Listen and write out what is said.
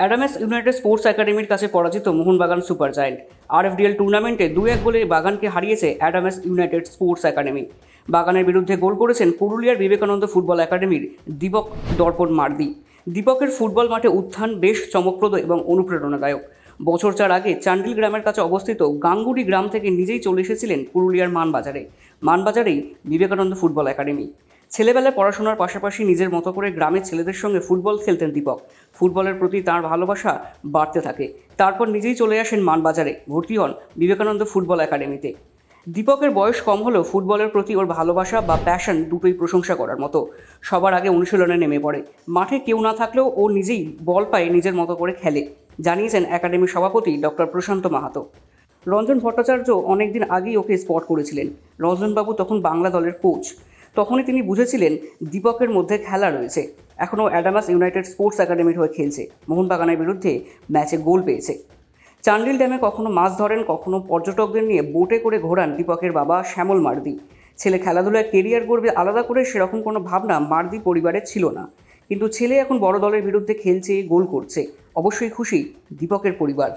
অ্যাডামেস United sports একাডেমির কাছে পরাজিত মোহনবাগান সুপার জায়েন্ট। আরএফডিএল টুর্নামেন্টে দুই এক গোলে বাগানকে হারিয়েছে অ্যাডামেস ইউনাইটেড স্পোর্টস একাডেমি। বাগানের বিরুদ্ধে গোল করেছেন পুরুলিয়ার বিবেকানন্দ ফুটবল একাডেমির দীপক দর্পণ মার্দি। দীপকের ফুটবল মাঠে উত্থান বেশ চমকপ্রদ এবং অনুপ্রেরণাদায়ক। বছর চার আগে চান্ডিল গ্রামের কাছে অবস্থিত গাঙ্গুড়ি গ্রাম থেকে নিজেই চলে এসেছিলেন পুরুলিয়ার মানবাজারে। মানবাজারেই বিবেকানন্দ ফুটবল একাডেমি। ছেলেবেলায় পড়াশোনার পাশাপাশি নিজের মতো করে গ্রামের ছেলেদের সঙ্গে ফুটবল খেলতেন দীপক। ফুটবলের প্রতি তার ভালোবাসা বাড়তে থাকে। তারপর নিজেই চলে আসেন মানবাজারে, ভর্তি হন বিবেকানন্দ ফুটবল একাডেমিতে। দীপকের বয়স কম হলেও ফুটবলের প্রতি ওর ভালোবাসা বা প্যাশন দুটোই প্রশংসা করার মতো। সবার আগে অনুশীলনে নেমে পড়ে। মাঠে কেউ না থাকলেও ও নিজেই বল পায়ে নিজের মতো করে খেলে, জানিয়েছেন একাডেমির সভাপতি ডক্টর প্রশান্ত মাহাতো। রঞ্জন ভট্টাচার্য অনেকদিন আগেই ওকে স্পট করেছিলেন। রঞ্জনবাবু তখন বাংলা দলের কোচ তখনই তিনি বুঝেছিলেন দীপকের মধ্যে খেলা রয়েছে। এখনও অ্যাডামাস ইউনাইটেড স্পোর্টস একাডেমির হয়ে খেলছে। মোহনবাগানের বিরুদ্ধে ম্যাচে গোল পেয়েছে। চান্ডিল ড্যামে কখনো মাছ ধরেন, কখনো পর্যটকদের নিয়ে বোটে করে ঘোরান দীপকের বাবা শ্যামল মার্দি। ছেলে খেলাধুলায় কেরিয়ার করবে আলাদা করে সেরকম কোনো ভাবনা মার্দি পরিবারের ছিল না। কিন্তু ছেলে এখন বড় দলের বিরুদ্ধে খেলছে, গোল করছে। অবশ্যই খুশি দীপকের পরিবার।